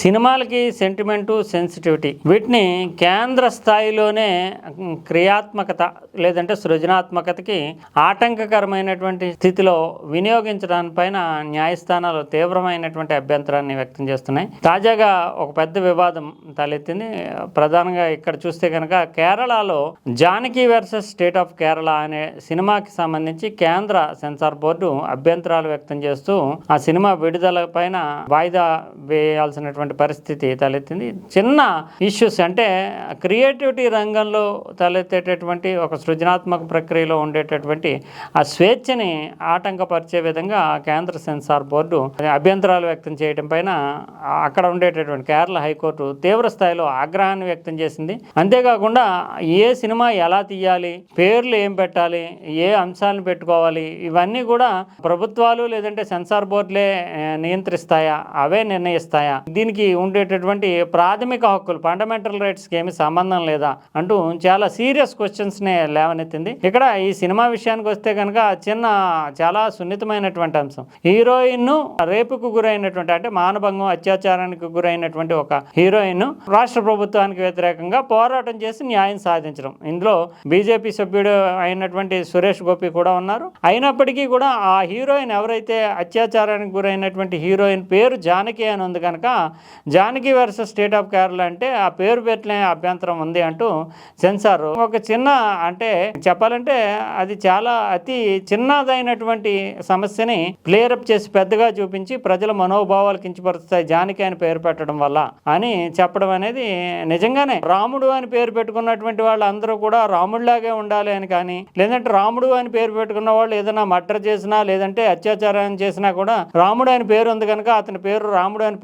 సినిమాలకి sentiment sensitivity. వీటిని కేంద్ర స్థాయిలోనే క్రియాత్మకత లేదంటే సృజనాత్మకతకి ఆటంకకరమైనటువంటి స్థితిలో వినియోగించడానికి పైన న్యాయస్థానాలు తీవ్రమైనటువంటి అభ్యంతరాన్ని వ్యక్తం చేస్తున్నాయి. తాజాగా ఒక పెద్ద వివాదం తలెత్తింది. ప్రధానంగా ఇక్కడ చూస్తే కనుక కేరళలో Janaki versus state of Kerala అనే సినిమాకి సంబంధించి కేంద్ర సెన్సార్ బోర్డు అభ్యంతరాలు వ్యక్తం చేస్తూ ఆ సినిమా విడుదల పైన వాయిదా వేయాల్సినటువంటి పరిస్థితి తలెత్తింది. చిన్న ఇష్యూస్ అంటే క్రియేటివిటీ రంగంలో తలెత్తేటటువంటి ఒక సృజనాత్మక ప్రక్రియలో ఉండేటటువంటి ఆ స్వేచ్ఛని ఆటంకపరిచే విధంగా కేంద్ర సెన్సార్ బోర్డు అభ్యంతరాలు వ్యక్తం చేయడం పైన అక్కడ ఉండేటటువంటి కేరళ హైకోర్టు తీవ్ర స్థాయిలో ఆగ్రహాన్ని వ్యక్తం చేసింది. అంతేకాకుండా ఏ సినిమా ఎలా తీయాలి పేర్లు ఏం పెట్టాలి ఏ అంశాలను పెట్టుకోవాలి ఇవన్నీ కూడా ప్రభుత్వాలు లేదంటే సెన్సార్ బోర్డులే నియంత్రిస్తాయా అవే నిర్ణయిస్తాయా? దీనికి ఉండేటటువంటి ప్రాథమిక హక్కులు ఫండమెంటల్ రైట్స్కి ఏమి సంబంధం లేదా అంటూ చాలా సీరియస్ క్వశ్చన్స్నే లేవనెత్తింది. ఇక్కడ ఈ సినిమా విషయానికి వస్తే కనుక చిన్న చాలా సున్నితమైనటువంటి అంశం. హీరోయిన్ రేపుకు గురైనటువంటి అంటే మానభంగం అత్యాచారానికి గురైనటువంటి ఒక హీరోయిన్ రాష్ట్ర ప్రభుత్వానికి వ్యతిరేకంగా పోరాటం చేసి న్యాయం సాధించడం. ఇందులో బీజేపీ సభ్యుడు అయినటువంటి సురేష్ గోపి కూడా ఉన్నారు. అయినప్పటికీ కూడా ఆ హీరోయిన్ ఎవరైతే అత్యాచారానికి గురైనటువంటి హీరోయిన్ పేరు జానకి అని ఉంది కనుక Janaki versus state of Kerala అంటే ఆ పేరు పెట్టలే అభ్యంతరం ఉంది అంటూ సెన్సార్. ఒక చిన్న అంటే చెప్పాలంటే అది చాలా అతి చిన్నదైనటువంటి సమస్యని క్లియరప్ చేసి పెద్దగా చూపించి ప్రజల మనోభావాలు కించపరుస్తాయి జానకి అని పేరు పెట్టడం వల్ల అని చెప్పడం అనేది నిజంగానే. రాముడు అని పేరు పెట్టుకున్నటువంటి వాళ్ళందరూ కూడా రాముడిలాగే ఉండాలి అని కానీ లేదంటే రాముడు అని పేరు పెట్టుకున్న వాళ్ళు ఏదైనా మర్డర్ చేసినా లేదంటే అత్యాచారం చేసినా కూడా రాముడు అని పేరు ఉంది కనుక అతని పేరు రాముడు అని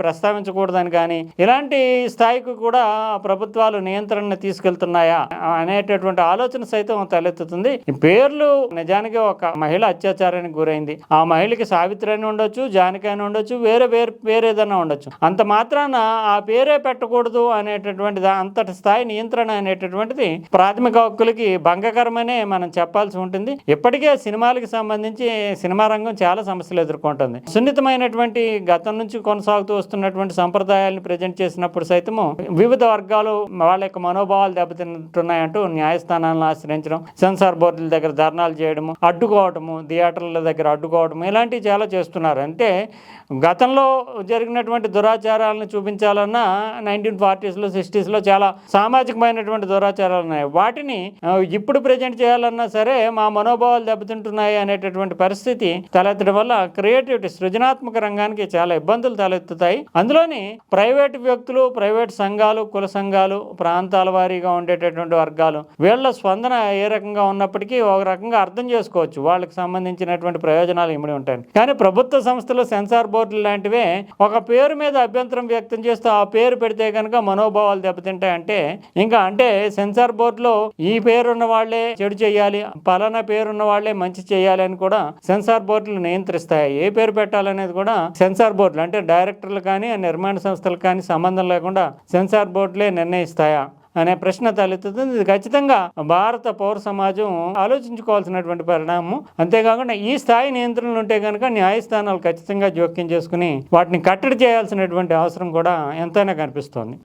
ప్రస్తావించకూడదని కానీ ఇలాంటి స్థాయికి కూడా ప్రభుత్వాలు నియంత్రణ తీసుకెళ్తున్నాయా అనేటటువంటి ఆలోచన సైతం తలెత్తుతుంది. పేర్లు నిజానికి ఒక మహిళ అత్యాచారానికి గురైంది. ఆ మహిళకి సావిత్రి అని ఉండొచ్చు జానకి అని ఉండొచ్చు వేరే వేరే పేరు ఉండొచ్చు. అంత మాత్రాన ఆ పేరే పెట్టకూడదు అనేటటువంటి అంతటి స్థాయి నియంత్రణ అనేటటువంటిది ప్రాథమిక హక్కులకి భంగకరమనే మనం చెప్పాల్సి ఉంటుంది. ఇప్పటికే సినిమాలకు సంబంధించి సినిమా రంగం చాలా సమస్యలు ఎదుర్కొంటుంది. సున్నితమైనటువంటి గతం నుంచి కొనసాగుతూ వస్తున్నటువంటి సంప్రదాయం సంప్రదాయాలను ప్రజెంట్ చేసినప్పుడు సైతము వివిధ వర్గాలు వాళ్ళ యొక్క మనోభావాలు దెబ్బతింటున్నాయంటూ న్యాయస్థానాలను ఆశ్రయించడం సెన్సార్ బోర్డుల దగ్గర ధర్నాలు చేయడము అడ్డుకోవటము థియేటర్ల దగ్గర అడ్డుకోవటము ఇలాంటివి చాలా చేస్తున్నారు. అంటే గతంలో జరిగినటువంటి దురాచారాలను చూపించాలన్నా నైన్టీన్ ఫార్టీస్లో సిక్స్టీస్లో చాలా సామాజికమైనటువంటి దురాచారాలు ఉన్నాయి. వాటిని ఇప్పుడు ప్రజెంట్ చేయాలన్నా సరే మా మనోభావాలు దెబ్బతింటున్నాయి అనేటటువంటి పరిస్థితి తలెత్తడం వల్ల క్రియేటివిటీ సృజనాత్మక రంగానికి చాలా ఇబ్బందులు తలెత్తుతాయి. అందులోని ప్రైవేట్ వ్యక్తులు ప్రైవేట్ సంఘాలు కుల సంఘాలు ప్రాంతాల వారీగా ఉండేటటువంటి వర్గాలు వీళ్ళ స్పందన ఏ రకంగా ఉన్నప్పటికీ ఒక రకంగా అర్థం చేసుకోవచ్చు. వాళ్ళకి సంబంధించినటువంటి ప్రయోజనాలు ఇమిడి ఉంటాయి. కానీ ప్రభుత్వ సంస్థలు సెన్సార్ బోర్డులు లాంటివే ఒక పేరు మీద అభ్యంతరం వ్యక్తం చేస్తూ ఆ పేరు పెడితే కనుక మనోభావాలు దెబ్బతింటాయంటే ఇంకా అంటే సెన్సార్ బోర్డులో ఈ పేరున్న వాళ్ళే వాళ్ళే చెడు చేయాలి పలానా పేరు ఉన్న వాళ్ళే మంచి చేయాలి అని కూడా సెన్సార్ బోర్డులు నియంత్రిస్తాయి. ఏ పేరు పెట్టాలనేది కూడా సెన్సార్ బోర్డులు అంటే డైరెక్టర్లు కానీ నిర్మాణ సంస్థలు కానీ సంబంధం లేకుండా సెన్సార్ బోర్డులే నిర్ణయిస్తాయా అనే ప్రశ్న తలెత్తుతుంది. ఇది ఖచ్చితంగా భారత పౌర సమాజం ఆలోచించుకోవాల్సినటువంటి పరిణామం. అంతేకాకుండా ఈ స్థాయి నియంత్రణలు ఉంటే కనుక న్యాయస్థానాలు ఖచ్చితంగా జోక్యం చేసుకుని వాటిని కట్టడి చేయాల్సినటువంటి అవసరం కూడా ఎంతైనా కనిపిస్తోంది.